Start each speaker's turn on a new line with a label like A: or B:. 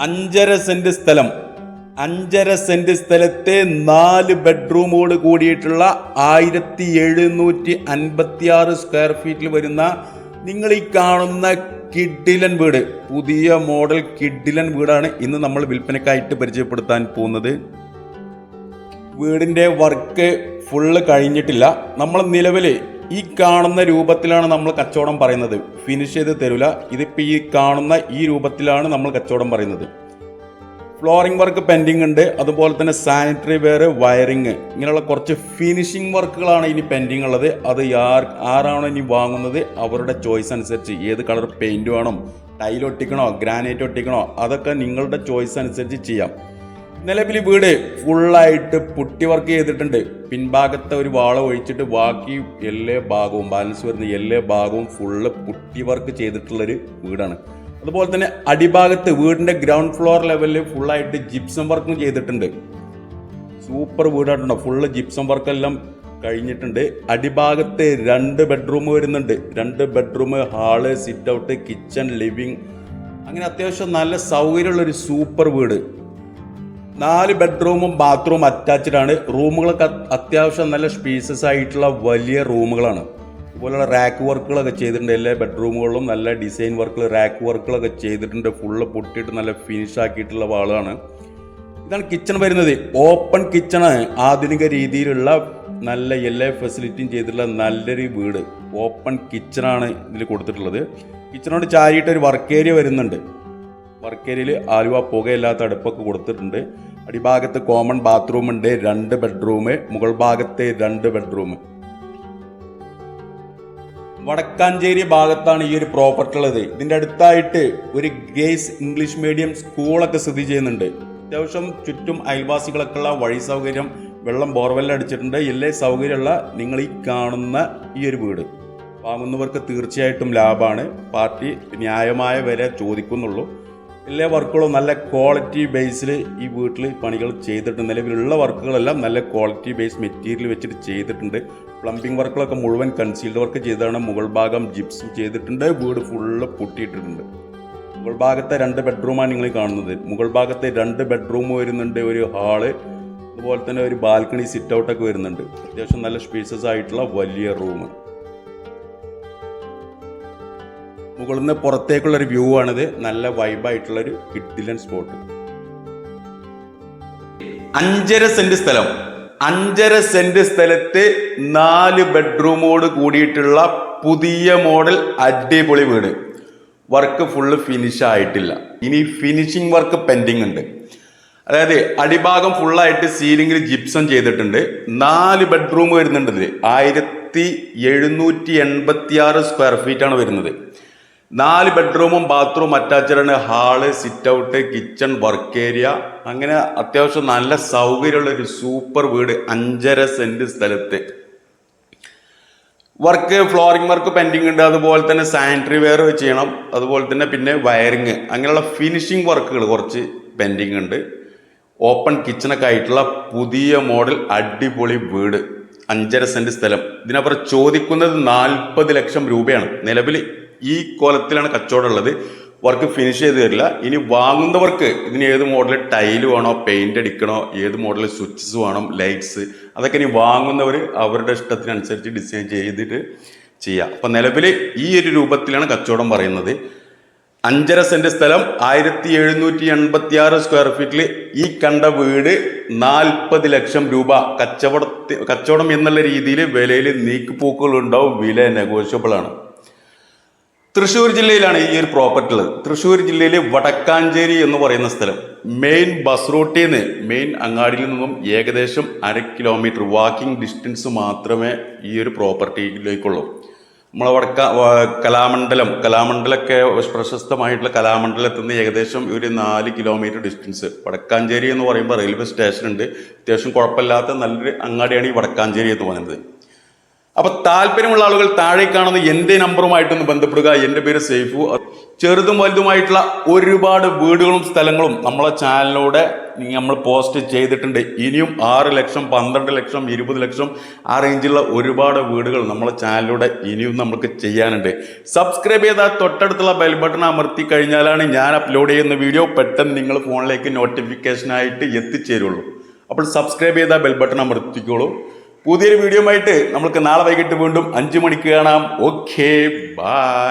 A: അഞ്ചര സെന്റ് സ്ഥലം. അഞ്ചര സെന്റ് സ്ഥലത്തെ നാല് ബെഡ്റൂമോട് കൂടിയിട്ടുള്ള ആയിരത്തി എഴുന്നൂറ്റി അൻപത്തി ആറ് സ്ക്വയർ ഫീറ്റിൽ വരുന്ന നിങ്ങൾ ഈ കാണുന്ന കിഡിലൻ വീട്. പുതിയ മോഡൽ കിഡിലൻ വീടാണ് ഇന്ന് നമ്മൾ വിൽപ്പനക്കായിട്ട് പരിചയപ്പെടുത്താൻ പോകുന്നത്. വീടിന്റെ വർക്ക് ഫുള്ള് കഴിഞ്ഞിട്ടില്ല. നമ്മൾ നിലവിൽ ഈ കാണുന്ന രൂപത്തിലാണ് നമ്മൾ കച്ചവടം പറയുന്നത്. ഫിനിഷ് ചെയ്ത് തരില്ല ഇതിപ്പോൾ ഈ കാണുന്ന ഈ രൂപത്തിലാണ് നമ്മൾ കച്ചവടം പറയുന്നത്. ഫ്ലോറിംഗ് വർക്ക് പെൻഡിങ് ഉണ്ട്. അതുപോലെ തന്നെ സാനിറ്ററി വെയർ വയറിങ് ഇങ്ങനെയുള്ള കുറച്ച് ഫിനിഷിംഗ് വർക്കുകളാണ് ഇനി പെൻഡിങ് ഉള്ളത്. അത് ആർ ആരാണോ ഇനി വാങ്ങുന്നത്? അവരുടെ ചോയ്സ് അനുസരിച്ച് ഏത് കളർ പെയിന്റ് വേണം ടൈൽ ഒട്ടിക്കണോ ഗ്രാനൈറ്റ് ഒട്ടിക്കണോ അതൊക്കെ നിങ്ങളുടെ ചോയ്സ് അനുസരിച്ച് ചെയ്യാം. നിലവിൽ വീട് ഫുള്ളായിട്ട് പുട്ടി വർക്ക് ചെയ്തിട്ടുണ്ട്. പിൻഭാഗത്തെ ഒരു വാള ഒഴിച്ചിട്ട് ബാക്കി എല്ലാ ഭാഗവും ബാലൻസ് വരുന്ന എല്ലാ ഭാഗവും ഫുള്ള് പുട്ടി വർക്ക് ചെയ്തിട്ടുള്ളൊരു വീടാണ്. അതുപോലെ തന്നെ അടിഭാഗത്ത് വീടിന്റെ ഗ്രൗണ്ട് ഫ്ലോർ ലെവലിൽ ഫുള്ളായിട്ട് ജിപ്സം വർക്കും ചെയ്തിട്ടുണ്ട്. സൂപ്പർ വീടായിട്ടുണ്ടോ ഫുള്ള് ജിപ്സം വർക്കെല്ലാം കഴിഞ്ഞിട്ടുണ്ട്. അടിഭാഗത്ത് രണ്ട് ബെഡ്റൂം വരുന്നുണ്ട്. രണ്ട് bedroom hall sit out kitchen living അങ്ങനെ അത്യാവശ്യം നല്ല സൗകര്യമുള്ളൊരു സൂപ്പർ വീട്. നാല് ബെഡ്റൂമും ബാത്റൂം അറ്റാച്ച്ഡ് ആണ് റൂമുകളൊക്കെ അത്യാവശ്യം നല്ല സ്പീസസ് ആയിട്ടുള്ള വലിയ റൂമുകളാണ്. അതുപോലുള്ള റാക്ക് വർക്കുകളൊക്കെ ചെയ്തിട്ടുണ്ട് എല്ലാ ബെഡ്റൂമുകളിലും നല്ല ഡിസൈൻ വർക്കുകൾ റാക്ക് വർക്കുകളൊക്കെ ചെയ്തിട്ടുണ്ട്. ഫുള്ള് പൊട്ടിയിട്ട് നല്ല ഫിനിഷ് ആക്കിയിട്ടുള്ള വാളാണ്. ഇതാണ് കിച്ചൺ വരുന്നത്. ഓപ്പൺ കിച്ചണാണ് ആധുനിക രീതിയിലുള്ള നല്ല എല്ലാ ഫെസിലിറ്റിയും ചെയ്തിട്ടുള്ള നല്ലൊരു വീട്. ഓപ്പൺ കിച്ചണാണ് ഇതിൽ കൊടുത്തിട്ടുള്ളത്. കിച്ചണോട് ചാരിയിട്ട് ഒരു വർക്ക് ഏരിയ വരുന്നുണ്ട്. വർക്ക് ഏരിയയിൽ ആലുവ പുകയില്ലാത്ത അടുപ്പൊക്കെ കൊടുത്തിട്ടുണ്ട്. അടിഭാഗത്ത് കോമൺ ബാത്റൂം ഉണ്ട് രണ്ട് ബെഡ്റൂം. മുകൾ ഭാഗത്തെ രണ്ട് ബെഡ്റൂം. വടക്കാഞ്ചേരി ഭാഗത്താണ് ഈ ഒരു പ്രോപ്പർട്ടി ഉള്ളത്. ഇതിന്റെ അടുത്തായിട്ട് ഒരു ഗേസ് ഇംഗ്ലീഷ് മീഡിയം സ്കൂളൊക്കെ സ്ഥിതി ചെയ്യുന്നുണ്ട്. അത്യാവശ്യം ചുറ്റും അയൽവാസികളൊക്കെ ഉള്ള വഴി സൗകര്യം വെള്ളം ബോർവെല്ലാം അടിച്ചിട്ടുണ്ട്. എല്ലാ സൗകര്യമുള്ള നിങ്ങൾ ഈ കാണുന്ന ഈ ഒരു വീട്. വാങ്ങുന്നവർക്ക് തീർച്ചയായിട്ടും ലാഭമാണ്. പാർട്ടി ന്യായമായ വില ചോദിക്കുന്നുള്ളൂ. എല്ലാ വർക്കുകളും നല്ല ക്വാളിറ്റി ബേസിൽ ഈ വീട്ടിൽ പണികൾ ചെയ്തിട്ടുണ്ട്. നിലവിലുള്ള വർക്കുകളെല്ലാം നല്ല ക്വാളിറ്റി ബേസ് മെറ്റീരിയൽ വെച്ചിട്ട് ചെയ്തിട്ടുണ്ട്. പ്ലംബിംഗ് വർക്കുകളൊക്കെ മുഴുവൻ കൺസീൽഡ് വർക്ക് ചെയ്താണ് മുകൾ ഭാഗം ജിപ്സും ചെയ്തിട്ടുണ്ട്. വീട് ഫുള്ള് പൊട്ടിയിട്ടിട്ടുണ്ട്. മുകൾ ഭാഗത്തെ രണ്ട് ബെഡ്റൂമാണ് നിങ്ങൾ കാണുന്നത്. മുകൾ ഭാഗത്തെ രണ്ട് ബെഡ്റൂം വരുന്നുണ്ട്. ഒരു ഹാൾ അതുപോലെ തന്നെ ഒരു ബാൽക്കണി സിറ്റ് ഔട്ടൊക്കെ വരുന്നുണ്ട്. അത്യാവശ്യം നല്ല സ്പേസസ് ആയിട്ടുള്ള വലിയ റൂം മുകളിൽ നിന്ന് പുറത്തേക്കുള്ളൊരു വ്യൂ ആണിത്. നല്ല വൈബായിട്ടുള്ളൊരു കിഡിലൻ സ്പോട്ട് അഞ്ചര സെന്റ് സ്ഥലം. അഞ്ചര സെന്റ് സ്ഥലത്ത് നാല് ബെഡ്റൂമോട് കൂടിയിട്ടുള്ള പുതിയ മോഡൽ അടിപൊളി വീട്. വർക്ക് ഫുള്ള് ഫിനിഷ് ആയിട്ടില്ല. ഇനി ഫിനിഷിംഗ് വർക്ക് പെൻഡിങ് ഉണ്ട്. അതായത് അടിഭാഗം ഫുള്ളായിട്ട് സീലിംഗിൽ ജിപ്സം ചെയ്തിട്ടുണ്ട്. നാല് ബെഡ്റൂം വരുന്നുണ്ട് ആയിരത്തി എഴുന്നൂറ്റി എൺപത്തി ആറ് സ്ക്വയർ ഫീറ്റ് ആണ് വരുന്നത്. നാല് ബെഡ്റൂമും bathroom അറ്റാച്ചഡാണ് hall sit out kitchen work area അങ്ങനെ അത്യാവശ്യം നല്ല സൗകര്യമുള്ള ഒരു സൂപ്പർ വീട് അഞ്ചര സെന്റ് സ്ഥലത്ത്. വർക്ക് ഫ്ലോറിംഗ് വർക്ക് പെൻഡിങ് ഉണ്ട്. അതുപോലെ തന്നെ സാനിറ്ററി വെയർ ചെയ്യണം. അതുപോലെ തന്നെ പിന്നെ വയറിങ് അങ്ങനെയുള്ള ഫിനിഷിംഗ് വർക്കുകൾ കുറച്ച് പെൻഡിങ് ഉണ്ട്. ഓപ്പൺ കിച്ചണൊക്കെ ആയിട്ടുള്ള പുതിയ മോഡൽ അടിപൊളി വീട്. അഞ്ചര സെന്റ് സ്ഥലം. ഇതിനപ്പുറം ചോദിക്കുന്നത് നാൽപ്പത് ലക്ഷം രൂപയാണ്. നിലവിൽ ഈ കോലത്തിലാണ് കച്ചവടം ഉള്ളത് വർക്ക് ഫിനിഷ് ചെയ്ത് തരില്ല. ഇനി വാങ്ങുന്നവർക്ക് ഇതിന് ഏത് മോഡൽ ടൈൽ വേണോ പെയിന്റ് അടിക്കണോ ഏത് മോഡൽ സ്വിച്ചസ് വേണം ലൈറ്റ്സ് അതൊക്കെ ഇനി വാങ്ങുന്നവർ അവരുടെ ഇഷ്ടത്തിനനുസരിച്ച് ഡിസൈൻ ചെയ്തിട്ട് ചെയ്യാം. അപ്പം നിലവിൽ ഈ ഒരു രൂപത്തിലാണ് കച്ചവടം പറയുന്നത്. അഞ്ചര സെന്റ് സ്ഥലം ആയിരത്തി എഴുന്നൂറ്റി എൺപത്തി ആറ് സ്ക്വയർ ഫീറ്റിൽ ഈ കണ്ട വീട് നാൽപ്പത് ലക്ഷം രൂപ. കച്ചവട കച്ചവടം എന്നുള്ള രീതിയിൽ വിലയിൽ നീക്കുപോക്കുകൾ ഉണ്ടാവും വില നെഗോഷ്യബിൾ ആണ്. തൃശ്ശൂർ ജില്ലയിലാണ് ഈ ഒരു പ്രോപ്പർട്ടി ഉള്ളത്. തൃശ്ശൂർ ജില്ലയിലെ വടക്കാഞ്ചേരി എന്ന് പറയുന്ന സ്ഥലം. മെയിൻ ബസ് റൂട്ടിൽ നിന്ന് മെയിൻ അങ്ങാടിയിൽ നിന്നും ഏകദേശം അര കിലോമീറ്റർ വാക്കിംഗ് ഡിസ്റ്റൻസ് മാത്രമേ ഈ ഒരു പ്രോപ്പർട്ടിയിലേക്കുള്ളൂ നമ്മളെ വടക്ക കലാമണ്ഡലം കലാമണ്ഡലമൊക്കെ പ്രശസ്തമായിട്ടുള്ള കലാമണ്ഡലത്തിൽ നിന്ന് ഏകദേശം ഒരു നാല് കിലോമീറ്റർ ഡിസ്റ്റൻസ് വടക്കാഞ്ചേരി എന്ന് പറയുമ്പോൾ റെയിൽവേ സ്റ്റേഷൻ ഉണ്ട്. അത്യാവശ്യം കുഴപ്പമില്ലാത്ത നല്ലൊരു അങ്ങാടിയാണ് ഈ വടക്കാഞ്ചേരി എന്ന് പറയുന്നത്. അപ്പൊ താല്പര്യമുള്ള ആളുകൾ താഴെ കാണുന്ന എന്റെ നമ്പറുമായിട്ടൊന്ന് ബന്ധപ്പെടുക എന്റെ പേര് സേഫു ചെറുതും വലുതുമായിട്ടുള്ള ഒരുപാട് വീടുകളും സ്ഥലങ്ങളും നമ്മളെ ചാനലിലൂടെ നമ്മൾ പോസ്റ്റ് ചെയ്തിട്ടുണ്ട്. ഇനിയും ആറ് ലക്ഷം പന്ത്രണ്ട് ലക്ഷം ഇരുപത് ലക്ഷം ആ റേഞ്ചിലുള്ള ഒരുപാട് വീടുകൾ നമ്മളെ ചാനലിലൂടെ ഇനിയും നമുക്ക് ചെയ്യാനുണ്ട്. സബ്സ്ക്രൈബ് ചെയ്താൽ തൊട്ടടുത്തുള്ള ബെൽ ബട്ടൺ അമർത്തി കഴിഞ്ഞാലാണ് ഞാൻ അപ്ലോഡ് ചെയ്യുന്ന വീഡിയോ പെട്ടെന്ന് നിങ്ങൾ ഫോണിലേക്ക് നോട്ടിഫിക്കേഷനായിട്ട് എത്തിച്ചേരുള്ളൂ. അപ്പോൾ സബ്സ്ക്രൈബ് ചെയ്താൽ ബെൽ ബട്ടൺ അമർത്തിക്കോളൂ. പുതിയൊരു വീഡിയോ ആയിട്ട് നമ്മൾക്ക് നാളെ വൈകിട്ട് വീണ്ടും അഞ്ച് മണിക്ക് കാണാം. Okay bye